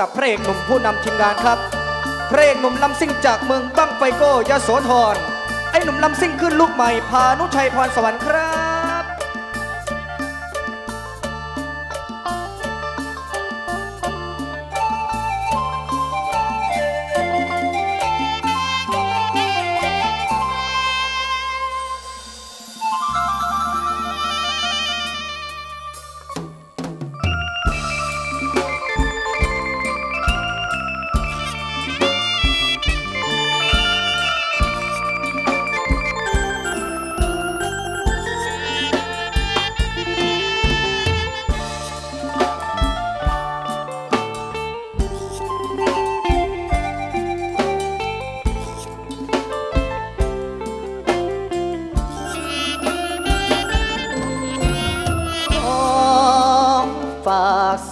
กับพระเอกหนุ่มผู้นำทีมงานครับ พระเอกหนุ่มลำซิ่งจากเมืองบั้งไฟโก้ยโสธรไอ้หนุ่มลำซิ่งขึ้นลูกใหม่พานุชัยพรสวรรค์ครับ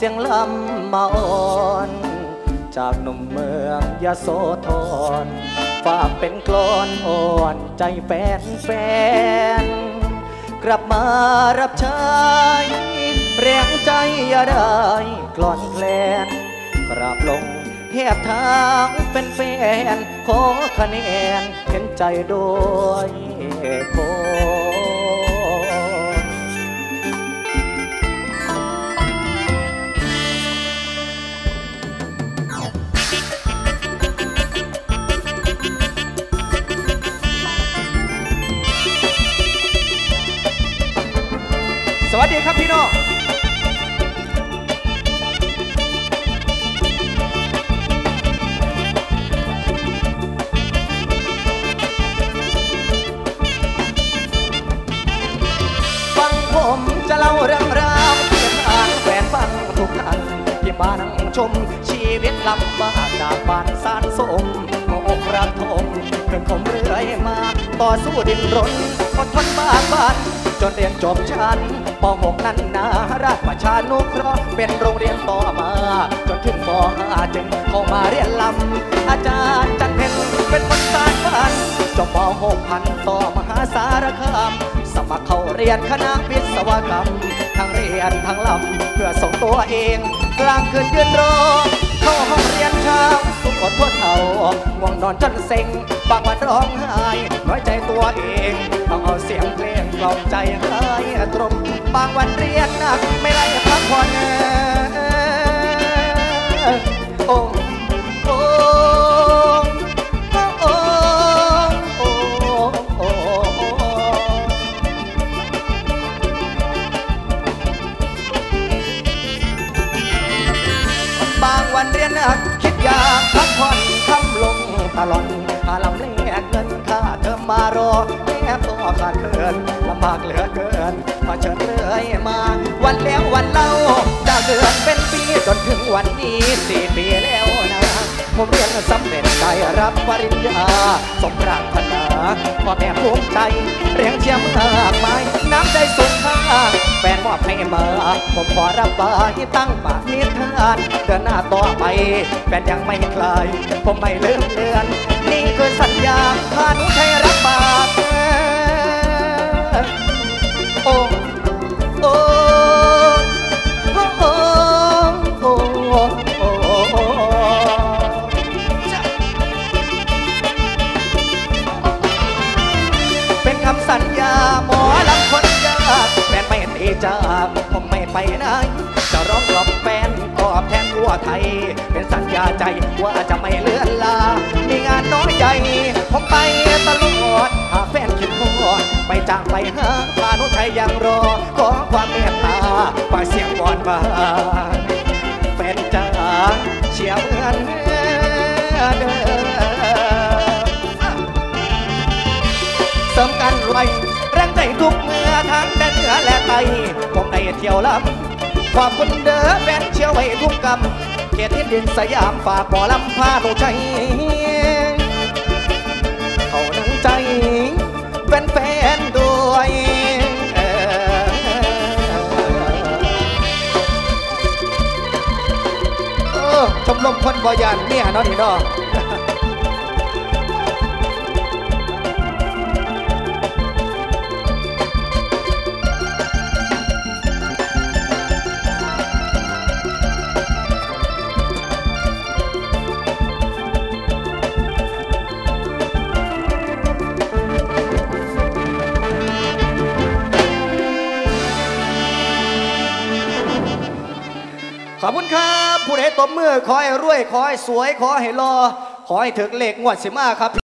เสียงลำมาอ่อน จากหนุ่มเมืองยโสธรฝากเป็นกลอนอ่อนใจแฟนแฟน กลับมารับใช้แรงใจอย่าได้กลอนแคลนกราบลงเทียบทางเป็นแฟนขอคะแนนเห็นใจด้วยคน สวัสดีครับพี่น้องฟังผมจะเล่าเรื่องราวเพื่อทางแฟนฟังทุกท่านที่มานั่งชม ชีวิตลำบากจากบ้านสานสมหัวอกรักทมเพื่อนผมเรื่อยมา ต่อสู้ดินรนอดทนบากบัน จนเรียนจบชั้นป .6 นั้นนาราชประชานุเคราะห์เป็นโรงเรียนต่อมา จนถึงป .5 จึงเข้ามาเรียนลำ อาจารย์จันเพ็ญเป็นคนสานฝันจบป .6 พันต่อมหาสารคามสมัครเข้าเรียนคณะวิศวกรรม ทั้งเรียนทั้งลำเพื่อส่งตัวเอง กลางคืนยืนรอเข้าห้องเรียนเช้าสุขอดทนเอาง่วงนอนจนเซ็งบางวันร้องไห้ เพลงกล่อมใจให้ตรมบางวันเรียนหนักไม่ไล่พักผ่อนโอ้โอ้โอ้โอ้โอ้บางวันเรียนหนักคิดอยากพักผ่อนทำลงตลอดหาลำแลกเงินค่าเทอมมารอแม่พ่อ ขาดเกินลำบากเหลือเกินมาเชิญเรื่อยมา วันแล้ววันเล่าจากเดือนเป็นปีจนถึงวันนี้สี่ปีแล้วนะผมเรียนสำเร็จได้รับปริญญาสมปรารถนาพ่อแม่ภูมิใจเรียงเชียร์มากมายน้ำใจสูงค่าแฟนมอบให้มา ผมขอรับปากตั้งปากนิทานเดินหน้าต่อไปแฟนยังไม่คลายผมไม่ลืมเลือน นี่คือสัญญาพานุชัยรับปาก โอ้โอ้เป็นคำสัญญาหมอลำคนยากแฟนไม่ตีจากผมไม่ไปไหนจะร้องกลอมแฟนตอบแทนทั่วไทย เป็นสัญญาใจว่าจะไม่เลื่อนลา มีงานน้อยใหญ่ผมไปตลอด อดไปจากไปหาพานุชัยยังรอ ขอความเมตตาฝากเสียงบอนบาแฟนจ๋าเชียร์เหมือนเดิมเสริมกันรวยแรงใจทุกเมื่อทั้งแดนเหนือและไตผมได้เที่ยวลำขอบคุณเด้อแฟนเชียวไว้ทุกกำเขตที่ดินสยามฝากบ่อลำพาหนูใจ แฟนๆด้วยชมรมคนบ่ยันเนี่ยเนาะนี่น้อง ขอบคุณครับผู้ใดตบมือขอให้รวยขอให้สวยขอให้รอขอให้ถึงเลขงวดสิมาครับ